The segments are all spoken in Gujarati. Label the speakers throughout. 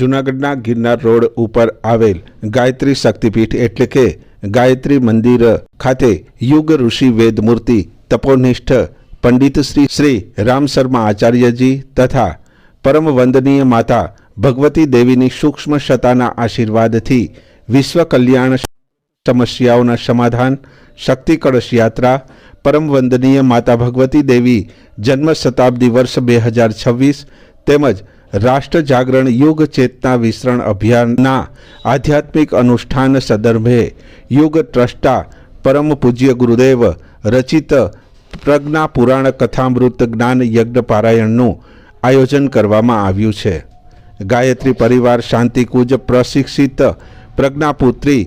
Speaker 1: જૂનાગઢના ગિરનાર રોડ ઉપર આવેલ ગાયત્રી શક્તિપીઠ એટલે કે ગાયત્રી મંદિર ખાતે યુગ ઋષિ વેદમૂર્તિ તપોનિષ્ઠ પંડિત શ્રી શ્રી રામ શર્મા આચાર્યજી તથા પરમ વંદનીય માતા ભગવતી દેવીની સૂક્ષ્મ શતાના આશીર્વાદથી વિશ્વ કલ્યાણ સમસ્યાઓના સમાધાન શક્તિ કળશ યાત્રા, પરમ વંદનીય માતા ભગવતી દેવી જન્મ શતાબ્દી વર્ષ બે હજાર છવ્વીસ તેમજ રાષ્ટ્ર જાગરણ યુગ ચેતના વિસ્તરણ અભિયાનના આધ્યાત્મિક અનુષ્ઠાન સંદર્ભે યુગ ટ્રસ્ટા પરમ પૂજ્ય ગુરુદેવ રચિત પ્રજ્ઞા પુરાણ કથામૃત જ્ઞાન યજ્ઞ પારાયણનું આયોજન કરવામાં આવ્યું છે. ગાયત્રી પરિવાર શાંતિકુંજ પ્રશિક્ષિત પ્રજ્ઞાપુત્રી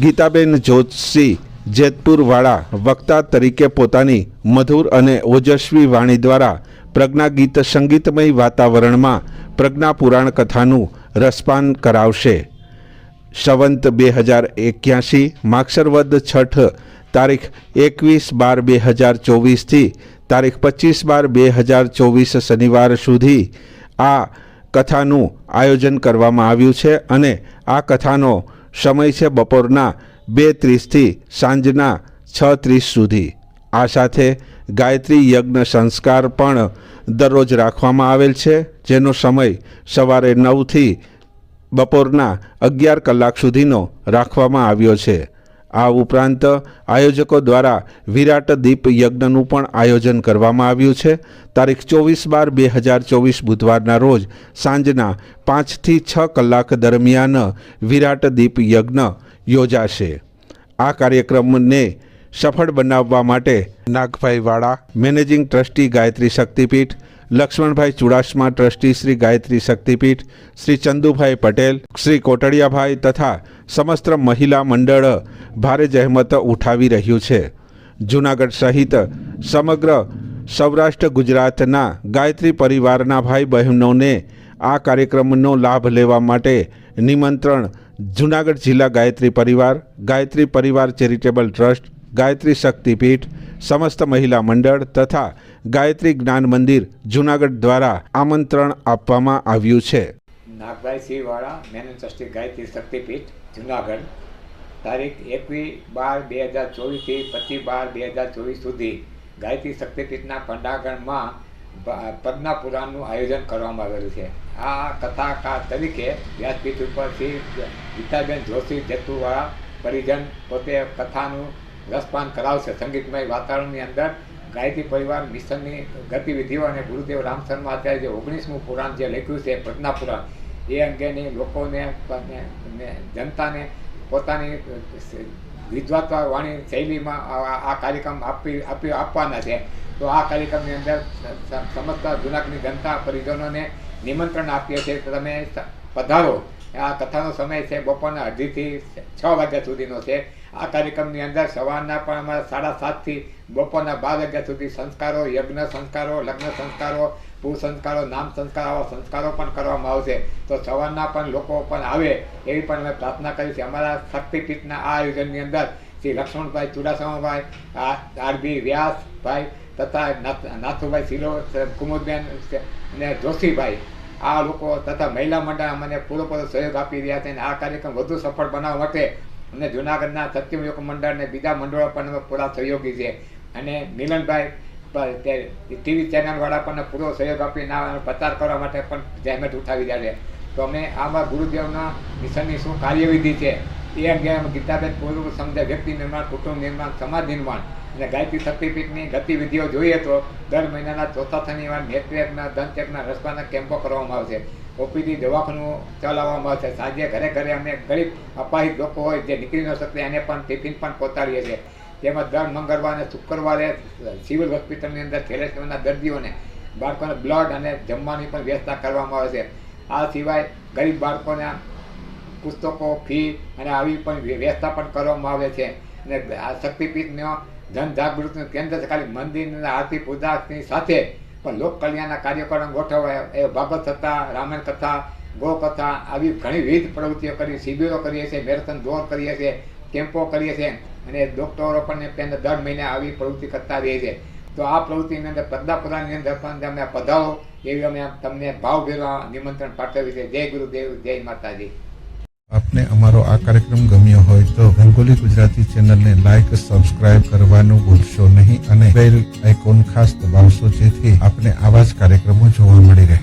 Speaker 1: ગીતાબેન જોશી જેતપુરવાળા વક્તા તરીકે પોતાની મધુર અને ઓજસ્વી વાણી દ્વારા પ્રજ્ઞા ગીત સંગીતમય વાતાવરણમાં પ્રજ્ઞા પુરાણ કથાનું રસપાન કરાવશે. સંવંત બે હજાર એક્યાસી માક્ષરવદ છઠ તારીખ એકવીસ બાર બે હજાર ચોવીસથી તારીખ પચીસ બાર બે હજાર ચોવીસ શનિવાર સુધી આ કથાનું આયોજન કરવામાં આવ્યું છે અને આ કથાનો સમય છે બપોરના બે ત્રીસથી સાંજના છ ત્રીસ સુધી. આ સાથે ગાયત્રી યજ્ઞ સંસ્કાર પણ દરરોજ રાખવામાં આવેલ છે, જેનો સમય સવારે નવથી બપોરના અગિયાર કલાક સુધીનો રાખવામાં આવ્યો છે. આ ઉપરાંત આયોજકો દ્વારા વિરાટ દીપ યજ્ઞનું પણ આયોજન કરવામાં આવ્યું છે. તારીખ ચોવીસ બાર બે હજાર ચોવીસ બુધવારના રોજ સાંજના પાંચથી છ કલાક દરમિયાન વિરાટ દીપ યજ્ઞ યોજાશે. આ કાર્યક્રમને સફળ બનાવવા માટે Nagbhai Vala, managing trustee Gayatri Shaktipeeth, Laxmanbhai Chudasama trustee Shri Gayatri Shaktipeeth, Shri Chandubhai Patel, Shri Kotadiyabhai તથા સમસ્ત મહિલા મંડળ ભારે જહેમત ઉઠાવી રહ્યું છે. જૂનાગઢ સહિત સમગ્ર સૌરાષ્ટ્ર ગુજરાતના ગાયત્રી પરિવારના ભાઈ બહેનોને આ કાર્યક્રમનો લાભ લેવા માટે નિમંત્રણ જૂનાગઢ જિલ્લા ગાયત્રી પરિવાર ગાયત્રી પરિવાર ચેરિટેબલ ટ્રસ્ટ, ગાયત્રી શક્તિપીઠ, સમસ્ત મહિલા મંડળ તથા ગાયત્રી જ્ઞાન મંદિર જૂનાગઢ દ્વારા આમંત્રણ આપવામાં આવ્યું છે.
Speaker 2: નાગભાઈ સિંહવાળા મેનન ટ્રસ્ટી ગાયત્રી શક્તિપીઠ, જુનાગઢ. તારીખ એકવીસ બાર બે હજાર ચોવીસથી પચીસ બાર બે હજાર ચોવીસ સુધી ગાયત્રી શક્તિપીઠના પંડાગણમાં પ- પદ્મા પુરાણનું આયોજન કરવામાં આવેલું છે. આ કથાકાર તરીકે વ્યાસપીઠ ઉપરથી ગીતાબેન જોશી જેતુવાળા પરિજન પોતે કથાનું રસપાન કરાવશે. સંગીતમય વાતાવરણની અંદર ગાયત્રી પરિવાર, મિશનની ગતિવિધિઓ અને ગુરુદેવ રામ શર્મા અત્યારે જે ઓગણીસમું પુરાણ જે લખ્યું છે પદ્મા પુરાણ એ અંગેની લોકોને જનતાને પોતાની વિદ્વત્તા વાણી શૈલીમાં આ કાર્યક્રમ આપી આપવાના છે. તો આ કાર્યક્રમની અંદર સમસ્ત જુનાગઢની જનતા પરિજનોને નિમંત્રણ આપીએ છીએ તમે પધારો. આ કથાનો સમય છે, બપોરના અઢીથી છ વાગ્યા સુધીનો છે. આ કાર્યક્રમની અંદર સવારના પણ અમારા સાડા સાતથી બપોરના બાર વાગ્યા સુધી સંસ્કારો, યજ્ઞ સંસ્કારો, લગ્ન સંસ્કારો સંસ્કારો, નામ સંસ્કાર, આવા સંસ્કારો પણ કરવામાં આવશે. તો સવારના પણ લોકો પણ આવે એવી પણ અમે પ્રાર્થના કરી છે અમારા શક્તિપીઠના આ આયોજનની અંદર શ્રી લક્ષ્મણભાઈ, ચુડાસમાભાઈ આરબી વ્યાસભાઈ તથા નાથુભાઈ સિલો કુમુદબેન અને જોશીભાઈ. આ લોકો તથા મહિલા મંડળ અમને પૂરેપૂરો સહયોગ આપી રહ્યા છે અને આ કાર્યક્રમ વધુ સફળ બનાવવા માટે અને જુનાગઢના સત્યમ યોગ મંડળ અને બીજા મંડળો પણ પૂરા સહયોગી છે. અને મિલનભાઈ ટીવી ચેનલવાળા પણ પૂરો સહયોગ આપીને પ્રચાર કરવા માટે પણ જહેમત ઉઠાવી રહ્યા છે. તો અમે આમાં ગુરુદેવના મિશનની શું કાર્યવિધિ છે એ અંગે અમે ગીતાબેન પૂરું સમજે વ્યક્તિ, નિર્માણ કુટુંબ, નિર્માણ સમાજ, નિર્માણ. અને ગાયત્રી શક્તિપીઠની ગતિવિધિઓ જોઈએ તો દર મહિનાના ચોથા શનિવાર નેત્રયજ્ઞ ધનચેકના રસપાના કેમ્પો કરવામાં આવશે. ઓપીડી, દવાખાનું ચલાવવામાં આવશે. સાંજે ઘરે ઘરે અમે ગરીબ, અપાહિત લોકો હોય જે નીકળી ન શકે, એને પણ ટિફિન પણ પહોંચાડીએ છીએ. તેમજ દર મંગળવારે શુક્રવારે સિવિલ હોસ્પિટલની અંદર થેલેસેમિયાના દર્દીઓને બાળકોને બ્લડ અને જમવાની પણ વ્યવસ્થા કરવામાં આવે છે. આ સિવાય ગરીબ બાળકોને પુસ્તકો, ફી અને આવી પણ વ્ય- વ્યવસ્થા પણ કરવામાં આવે છે. અને આ શક્તિપીઠનો જન જાગૃતિનું કેન્દ્ર ખાલી અને આરતી પૂજાની સાથે. પણ લોક કલ્યાણના કાર્યક્રમ ગોઠવાય એ ભાગવત કથા, રામાયણ કથા ગોકથા આવી ઘણી વિવિધ પ્રવૃત્તિઓ કરી, શિબિરો કરીએ છીએ, મેરેથોન દોડ કરીએ છીએ કેમ્પો કરીએ છીએ અને ડૉક્ટરો પણ તેને દર મહિને આવી પ્રવૃત્તિ કરતા રહે છે તો આ પ્રવૃત્તિની અંદર પદ્માપુરાની અંદર પણ તમે પધારો એવી અમે તમને ભાવભેરવા નિમંત્રણ પાઠવીએ છીએ જય ગુરુદેવ, જય માતાજી.
Speaker 1: આપને અમારો આ કાર્યક્રમ ગમ્યો હોય તો રંગોલી ગુજરાતી ચેનલને લાઈક, સબસ્ક્રાઇબ કરવાનું ભૂલશો નહીં અને બેલ આઇકોન ખાસ દબાવશો જેથી આપને આવા જ કાર્યક્રમો જોવા મળી રહે.